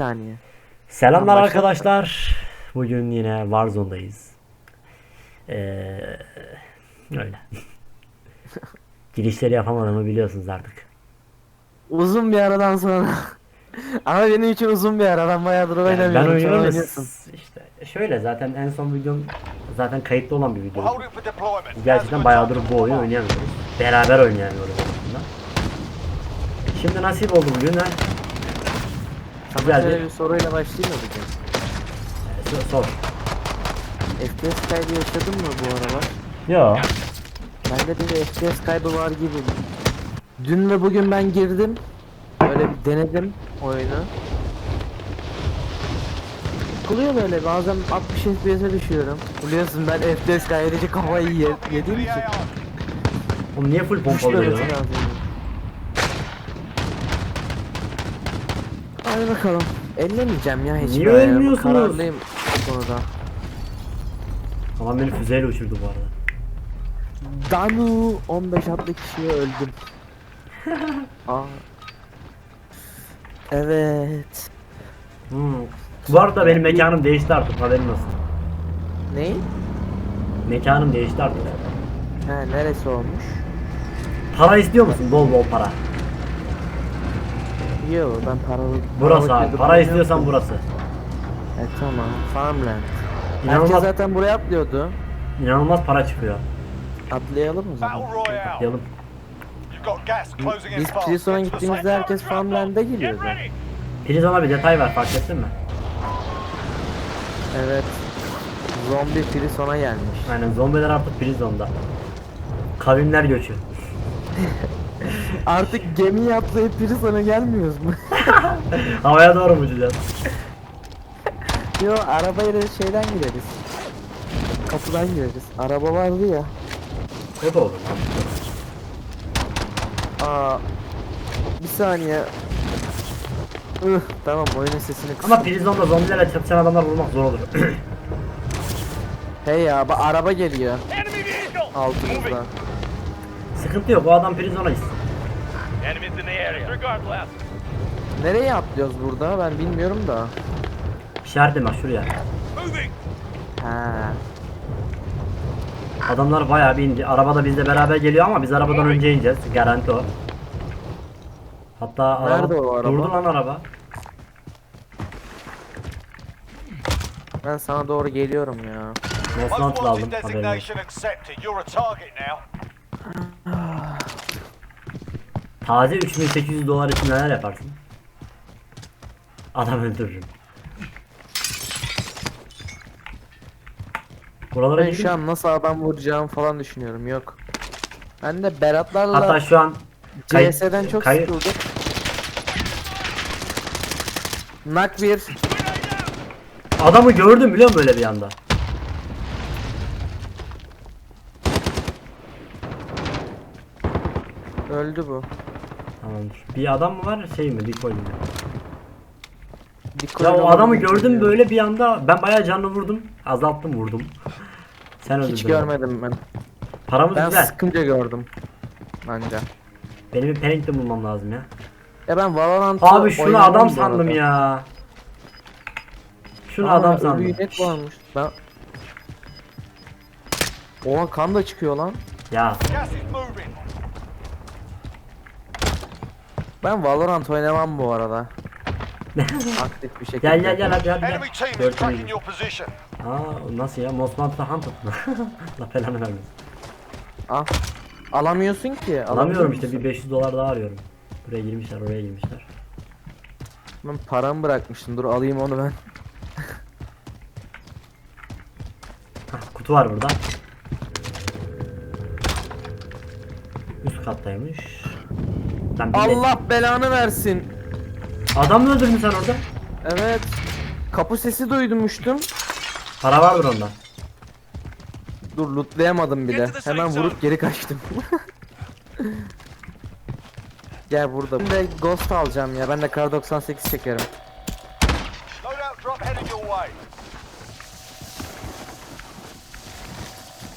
saniye. Selamlar Tamam, başla. arkadaşlar. Bugün yine Warzone'dayız. Ee, öyle. Girişleri yapamadığımı biliyorsunuz artık. Uzun bir aradan sonra. Ama benim için uzun bir ara. Ben bayağıdır Yani oynamıyorum. ben oynuyorum işte şöyle zaten en son videom zaten kayıtlı olan bir video. Gerçekten bayağıdır bu oyunu oynayamıyoruz. Beraber oynayamıyoruz aslında. Şimdi nasip oldu bugün ha. Güzel bir soruyla başlayayım mı bugün? sor. sor. FPS kaybı yaşadın mı bu aralar? Yo. Bende bir FPS kaybı var gibi. Dün ve bugün ben girdim. Öyle bir denedim oyunu. Sıkılıyor böyle bazen 60 FPS'e düşüyorum. Biliyorsun ben FPS kaybedince kafayı ye yediğim için. Oğlum niye full pompalı Düşmemesi lazım. Hadi bakalım. Ellemeyeceğim ya hiç. Niye böyle. elmiyorsunuz? Kararlıyım bu konuda. Adam beni füzeyle uçurdu bu arada. Danu 15 adlı kişiye öldüm. Aa. Evet. Hmm. Bu arada benim mekanım değişti artık haberin olsun. Ney? Mekanım değişti artık. Ha neresi olmuş? Para istiyor musun? Bol bol para. Yo ben paralı. Burası abi. Para istiyorsan burası. E tamam. Farmland. İnanılmaz, Herkes zaten buraya atlıyordu. inanılmaz para çıkıyor. Atlayalım o zaman. Atlayalım. Biz. Prison'a gittiğimizde herkes. Farmland'e geliyordu. Prizon'a bir detay var fark ettin mi? Evet. Zombi Prison'a gelmiş. Aynen zombiler artık prizonda. Kavimler göçü. Artık gemiye atlayıp Prison'a gelmiyoruz mu? Havaya doğru mu uçacağız? Yo arabayla şeyden gideriz. Kapıdan gireriz. Araba vardı ya. O da olur. Aa. Bir saniye. Ih, tamam oyunun sesini kıs. Ama prizonda zombilerle çatışan adamlar vurmak zor olur. Hey ya ba- araba geliyor. Altımızda. Sıkıntı yok o adam prizona gitsin. Enemies in the area. Disregard left. Nereye atlıyoruz burada? Ben bilmiyorum da. İşaretim bak şuraya. Moving. Ha. Adamlar bayağı bir indi. Araba da bizle beraber geliyor ama biz arabadan önce ineceğiz. Garanti o. Hatta araba, Nerede o araba? durdu lan araba. Ben sana doğru geliyorum ya. Most wanted aldım haberini. designation accepted. You're a target now. Taze 3800 dolar için neler yaparsın? Adam öldürürüm. Buralara Ben gidin. şu an nasıl adam vuracağım falan düşünüyorum. Yok. Ben de Beratlarla Hatta şu an kayıt- CS'den çok kayıt- sıkıldık. Nak bir. adamı gördüm biliyor musun böyle bir anda? Öldü bu. Tamamdır. Bir adam mı var şey mi? Bir koy mu? Dikkat Ya o adamı adam gördüm böyle bir anda ben bayağı canlı vurdum. Azalttım vurdum. Sen öldürdün. Hiç görmedim ben. Paramız Ben güzel. sıkınca gördüm. Anca. Benim bir Pennington bulmam lazım ya. Ya ben Valorant'ı Abi şunu oynamam adam bu sandım arada. ya. Şunu Aa, adam ölü sandım. inek varmış. Ben... Oha kan da çıkıyor lan. Ya Gas is moving. Ben Valorant oynamam bu arada. Aktif bir şekilde. gel gel gel hadi hadi. gel. Enemy team is Dört tracking tane. your position. Aa nasıl ya? Mosmant'ta hunt mı? La falan vermesin. Al. Alamıyorsun ki. Alamıyorum işte bir musun? 500 dolar daha arıyorum. Buraya girmişler oraya girmişler. Ben paramı bırakmıştım. Dur alayım onu ben. Hah, kutu var burada. Üst kattaymış. Lan bir de- Allah belanı versin. Adam mı öldürdün sen orada? Evet. Kapı sesi duydumuştum. Para vardır onda. Dur lootlayamadım bile. Hemen vurup geri kaçtım. Gel burada. Ben de Ghost alacağım ya. Ben de Kar 98 çekerim. Loadout drop headed your way.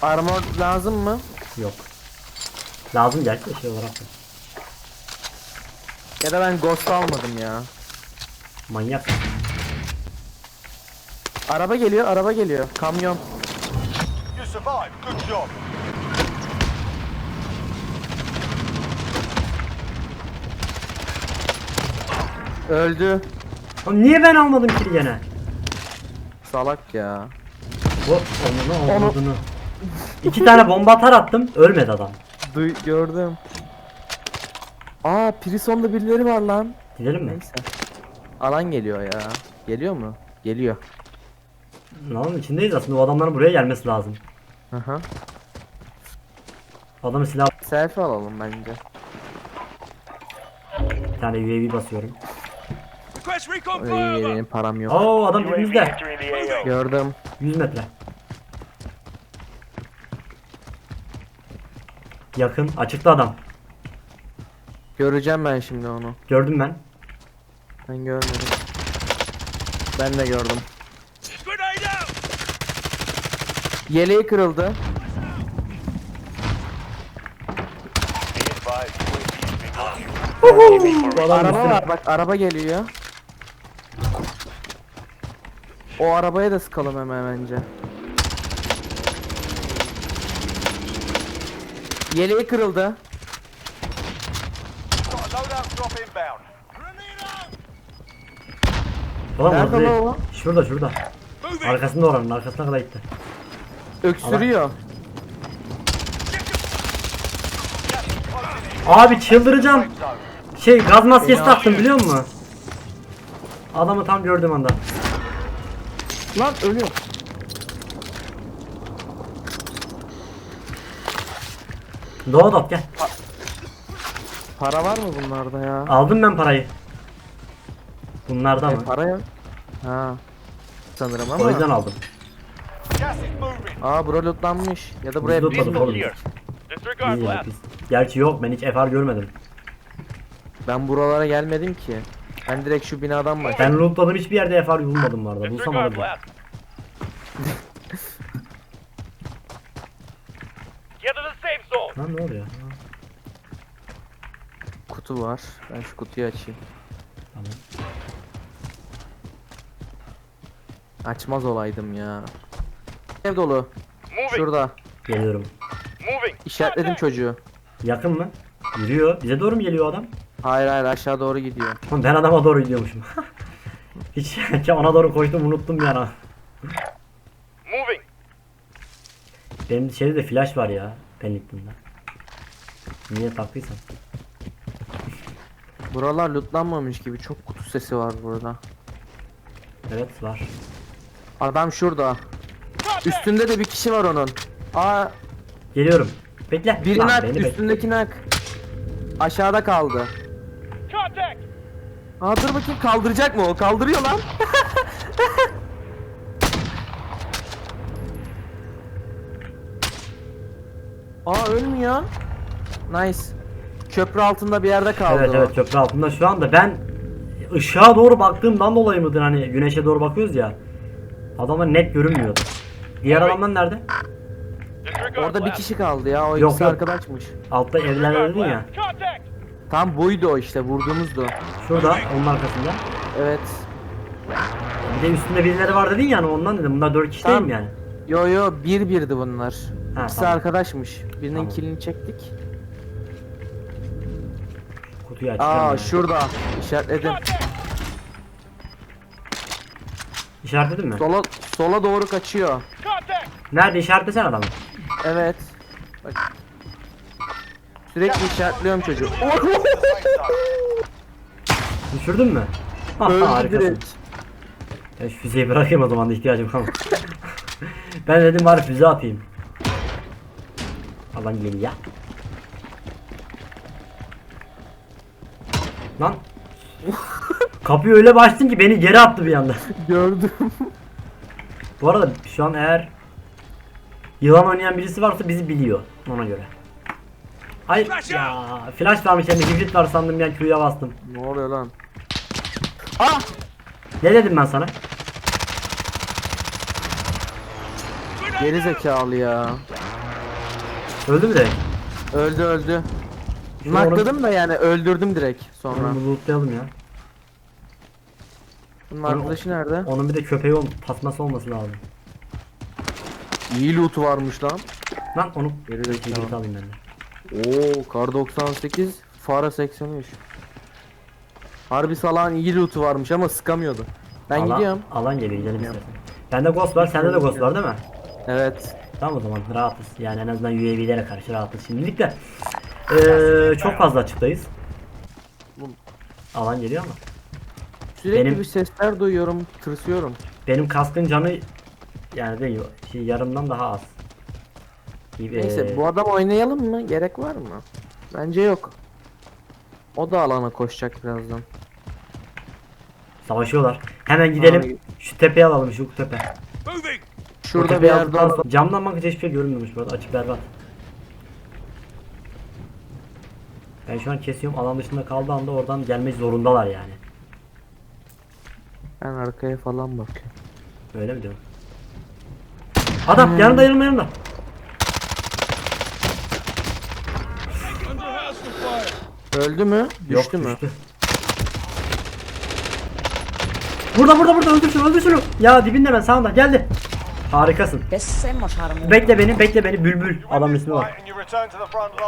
Armor lazım mı? Yok. Lazım gerçi de şey olarak. da. Ya da ben Ghost almadım ya. Manyak. Araba geliyor, araba geliyor. Kamyon. You survived. Good job. Öldü. Oğlum niye ben almadım kili gene? Salak ya. Hop onu olmadığını. İki tane bomba atar attım. Ölmedi adam. Duy gördüm. Aa, Prison'da birileri var lan. Gidelim mi? Neyse. Alan geliyor ya. Geliyor mu? Geliyor. Lan içindeyiz aslında o adamların buraya gelmesi lazım. Aha. Adamın silah Selfie alalım bence. bir tane UAV basıyorum. Request recon Ay, benim param yok. Oo adam UAV dibimizde. entering the AO. Gördüm. 100 metre. Yakın. Açıkta adam. Göreceğim ben şimdi onu. Gördüm ben. Ben görmedim. Ben de gördüm. Yeleği kırıldı. Araba var bak araba geliyor. O arabaya da sıkalım hemen bence. Yeleği kırıldı. Drop inbound. Ulan Nerede orada lan değil. o? Şurada şurada. Arkasında oranın arkasına kadar gitti. Öksürüyor. Abi çıldıracağım. Şey gaz maskesi taktım biliyor musun? Adamı tam gördüğüm anda. Lan ölüyor. Doğadat gel. Para var mı bunlarda ya? Aldım ben parayı. Bunlarda E, mı? para yok. Ha. Sanırım ama. O yüzden aldım. Gas is moving. Aa bura lootlanmış. Ya da buraya Biz lootladık oğlum. here. Disregard İyi blast. yedik biz. Gerçi yok ben hiç FR görmedim. Ben buralara gelmedim ki. Ben direkt şu binadan başladım. Ben lootladım hiçbir yerde FR bulmadım bu arada. Bulsam Disregard alırdım. Get to the safe zone. Lan ne oluyor? Kutu var. Ben şu kutuyu açayım. Tamam. Açmaz olaydım ya. Ev dolu. Moving. Şurada. Geliyorum. Moving. İşaretledim çocuğu. Yakın mı? Yürüyor. Bize doğru mu geliyor adam? Hayır hayır aşağı doğru gidiyor. Oğlum Ben adama doğru gidiyormuşum. Hiç ona doğru koştum unuttum bir ana. Moving. Benim şeyde de flash var ya. Penickton'da. Niye taktıysam. Buralar lootlanmamış gibi çok kutu sesi var burada. Evet var. Adam şurada. Üstünde de bir kişi var onun. Aa Geliyorum. Bekle. biri Lan nak beni bekle. üstündeki nak. Aşağıda kaldı. Contact. Aa dur bakayım kaldıracak mı o? Kaldırıyor lan. Aa ölmüyor. Nice. Köprü altında bir yerde kaldı Evet o. evet köprü altında şu anda ben ışığa doğru baktığımdan dolayı mıdır hani güneşe doğru bakıyoruz ya. Adama net görünmüyordu. Diğer adamlar nerede? Orada bir kişi kaldı ya. O Yok, ikisi yok. arkadaşmış. Altta evler dedin ya. Tam buydu o işte vurduğumuzdu. Şurada onun arkasında. Evet. Bir de üstünde birileri var dedin ya hani ondan dedim. Bunlar dört kişi değil Tamam. mi yani? Yo yo bir birdi bunlar. Ha, İkisi tamam. arkadaşmış. Birinin Tamam. kilini çektik. Kutuyu açacağım. Aa yani. şurada. İşaretledim. İşaretledin mi? Sola sola doğru kaçıyor. Nerede işaretlesene adamı. Evet. Bak. Sürekli işaretliyorum çocuğu. Düşürdün mü? Öldü Harikasın. direkt. Ya şu füzeyi bırakayım o zaman da ihtiyacım kalmadı. ben dedim bari füze atayım. Alan geliyor. Lan. Kapıyı öyle açtın ki beni geri attı bir anda. Gördüm. Bu arada şu an eğer yılan oynayan birisi varsa bizi biliyor ona göre. Ay Flash ya flash varmış hem de hibrit var sandım ya Q'ya bastım. ne oluyor lan? Ah! Ne dedim ben sana? Geri zekalı ya. Öldü mü direkt? Öldü öldü. Şu Nakladım da yani öldürdüm direkt sonra. Onu lootlayalım ya. Bunun arkadaşı nerede? Onun bir de köpeği ol, tasması olması lazım. İyi loot varmış lan. Lan onu Geri zekalı. git alayım ben de. Oo kar 98, fara 83. Harbi salağın iyi loot'u varmış ama sıkamıyordu. Ben alan, gidiyorum. Alan geliyor gidelim istersen. Bende ghost var, sende de ghost var değil mi? Evet. Tamam o zaman rahatız. Yani en azından UAV'lere karşı rahatız şimdilik de. Ee, çok fazla açıktayız. Alan geliyor ama. Sürekli Benim- bir sesler duyuyorum, tırsıyorum. Benim kaskın canı yani değil, şey, yarımdan daha az. Neyse Ee, bu adam oynayalım mı? Gerek var mı? Bence yok. O da alana koşacak birazdan. Savaşıyorlar. Hemen gidelim. Abi. Şu tepeye alalım şu tepe. Moving. Şurada bir o- sonra- Camdan bakınca hiçbir şey görünmüyormuş bu arada açık berbat. Ben şu an kesiyorum alan dışında kaldığı anda oradan gelmek zorundalar yani. Ben arkaya falan bakıyorum. Öyle mi diyorsun? Adam yanında yanında yanında. Öldü mü? Düştü Yok, mü? Düştü. Burada burada burada öldür şunu öldür şunu. Ya dibinde ben sağında geldi. Harikasın. Bekle beni bekle beni bülbül. Adamın ismi var.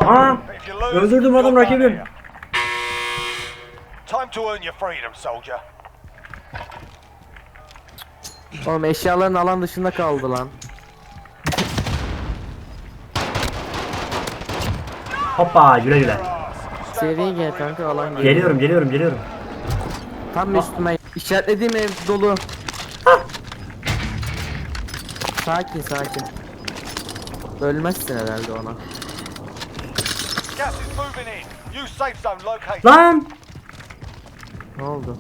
Aa, öldürdüm adam rakibim. Time to earn your freedom, soldier. Oğlum eşyaların alan dışında kaldı lan. Hoppa güle güle. Seri gel kanka alan geliyor. Geliyorum geliyorum geliyorum. Tam üstüme işaretlediğim ev dolu. Sakin sakin. Ölmezsin herhalde ona. Gas is moving in. Use safe zone location. Lan! Ne oldu?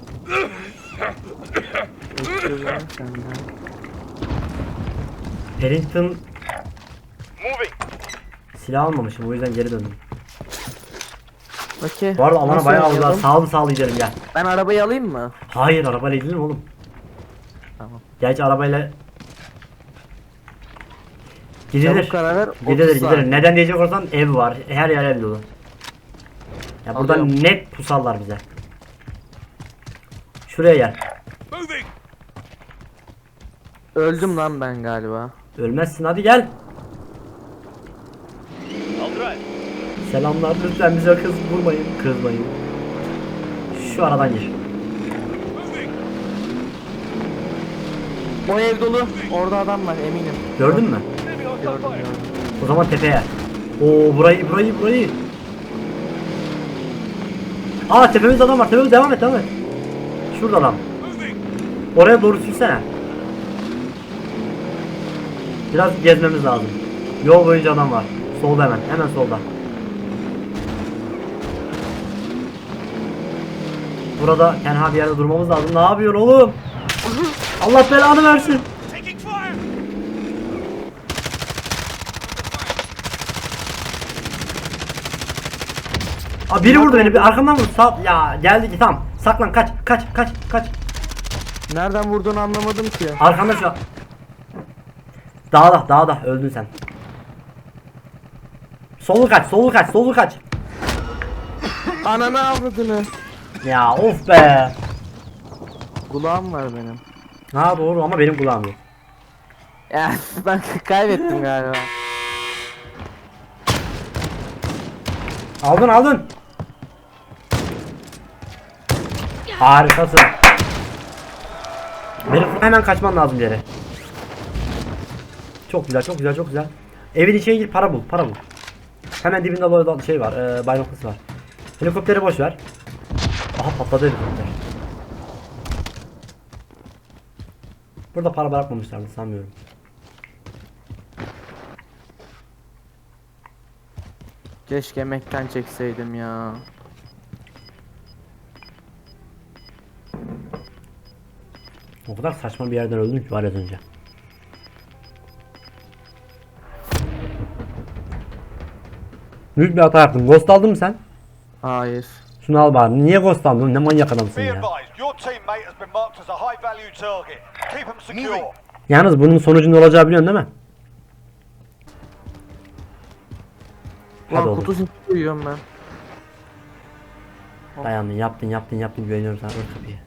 Senden. Harrington Moving. silah almamışım o yüzden geri döndüm. Okey. Bu arada Nasıl bayağı aldılar. oynayalım? Sağlı sağlı gidelim gel. Ben arabayı alayım mı? Hayır arabayla gidelim mi oğlum? Tamam. Gerçi arabayla Çabuk Gidilir. karar ver. Gidilir 30 gidilir. saniye. Neden diyecek olursan ev var. Her yer ev dolu. Ya buradan Alıyorum. net pusallar bize. Şuraya gel. Moving. Öldüm lan ben galiba. Ölmezsin hadi gel. I'll drive. Selamlar lütfen bize kız vurmayın. Kızmayın. Şu aradan gir. Moving. O ev dolu. Orada adam var eminim. Gördün mü? Gördüm gördüm. O zaman tepeye. Oo burayı burayı burayı. Aa tepemizde adam var. Tepemizde devam et devam et. Şurada adam. Oraya doğru sürsene. Biraz gezmemiz lazım. Yol boyunca adam var. Solda hemen. Hemen solda. Burada tenha bir yerde durmamız lazım. Ne yapıyorsun oğlum? Allah belanı versin. Aa, biri vurdu beni. Bir arkamdan vurdu. Sağ... Ya geldi ki tam. Saklan kaç kaç kaç kaç. Nereden vurduğunu anlamadım ki. Arkanda şu. Dağda dağda öldün sen. Solu kaç solu kaç solu kaç. Ananı avradını. Ya of be. Kulağım var benim. Ha doğru ama benim kulağım yok. Ya ben kaybettim galiba. Aldın aldın. Harikasın. Benim hemen kaçman lazım bir yere. Çok güzel çok güzel çok güzel. Evin içine gir para bul para bul. Hemen dibinde böyle şey var e, binoklası var. Helikopteri boş ver. Aha patladı helikopter. Burada para bırakmamışlardı sanmıyorum. Keşke emekten çekseydim ya. O kadar saçma bir yerden öldüm ki var az önce. Büyük bir hata yaptım. Ghost aldın mı sen? Hayır. Şunu al bari. Niye ghost aldın? Ne manyak adamsın ya. Yalnız bunun sonucunun olacağı biliyorsun değil mi? Hadi Ulan oğlum. kutu duyuyorum ben. Dayandın yaptın yaptın yaptın güveniyorum sana. Ört kapıyı.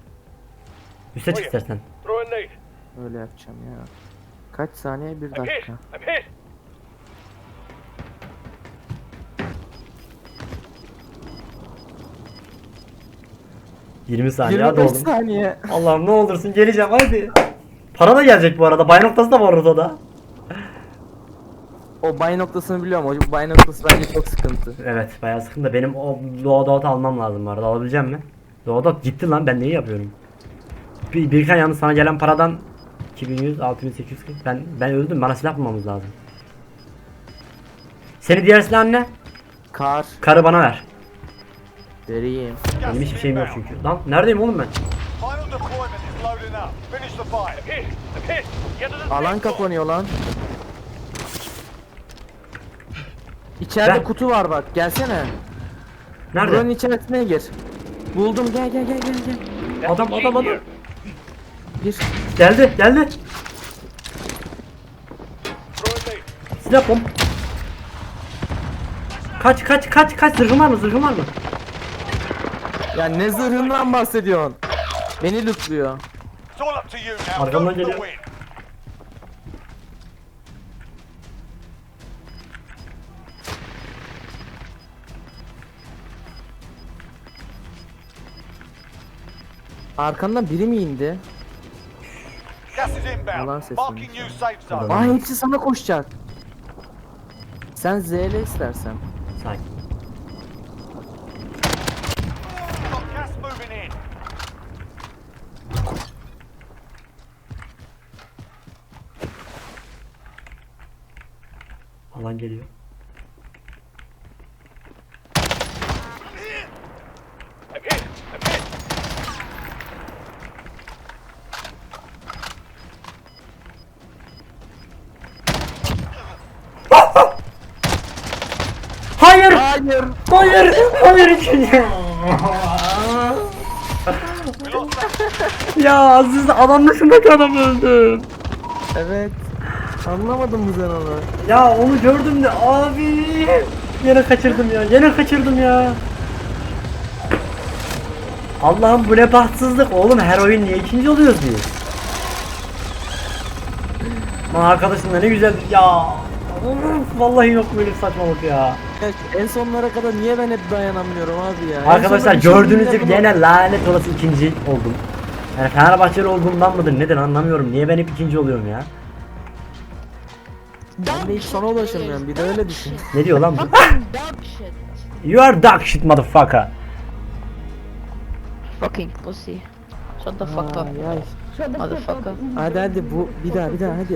Üste çık istersen. Throw a nade. Öyle yapacağım ya. Kaç saniye? Bir I'm hit. dakika. I'm hit. ...20 saniye hadi 25 oğlum. saniye. Allah'ım ne olursun geleceğim hadi. Para da gelecek bu arada. Bay noktası da var orada. O bay noktasını biliyorum. O bay noktası bence çok sıkıntı. Evet bayağı sıkıntı. Benim o Doğu Dağıt'ı almam lazım bu arada. Alabileceğim mi? Doğu Dağıt gitti lan ben neyi yapıyorum? Bir, birken yalnız sana gelen paradan 2100, 6840 ben ben öldüm bana silah bulmamız lazım. Seni diğer silah ne? Kar. Karı bana ver. Vereyim. Benim hiçbir şeyim yok çünkü. Lan neredeyim oğlum ben? Alan kapanıyor lan. İçeride Ben- kutu var bak. Gelsene. Nerede? Buranın içerisine gir. Buldum. Gel gel gel gel gel. Adam adam adam. Gir. Geldi geldi. Silah bom. Kaç kaç kaç kaç zırhın var mı zırhın var mı? Ya ne zırhından bahsediyorsun? Beni lootluyor. Arkamdan geliyor. Arkandan biri mi indi? Yalan. Adam. Aa hepsi sana koşacak. Sen ZL istersen. Sakin. Got gas moving in. Alan geliyor. I'm hit. I'm hit. Hayır! Hayır. Hayır! İkinci. Ya Aziz adam dışındaki adam öldü. Evet. Anlamadım sen onu? Ya onu gördüm de abi. Yine kaçırdım ya. Yine kaçırdım ya. Allah'ım bu ne bahtsızlık. Oğlum her oyun niye ikinci oluyoruz biz? Lan arkadaşım da ne güzel ya. Of, Vallahi yok böyle saçmalık ya. Ya En sonlara kadar niye ben hep dayanamıyorum abi ya? En Arkadaşlar sonunda bir şey gördüğünüz gibi dinledim gene lanet olası ikinci oldum. Yani Fenerbahçeli olduğumdan mıdır nedir anlamıyorum. Niye ben hep ikinci oluyorum ya? Ben de hiç sana ulaşamıyorum. Bir de öyle düşün. Ne diyor lan bu? Fucking dog shit. You are dog shit motherfucker. Fucking pussy. Shut the fuck up, Ay, ay. motherfucker. Hadi hadi bu bir daha bir daha hadi.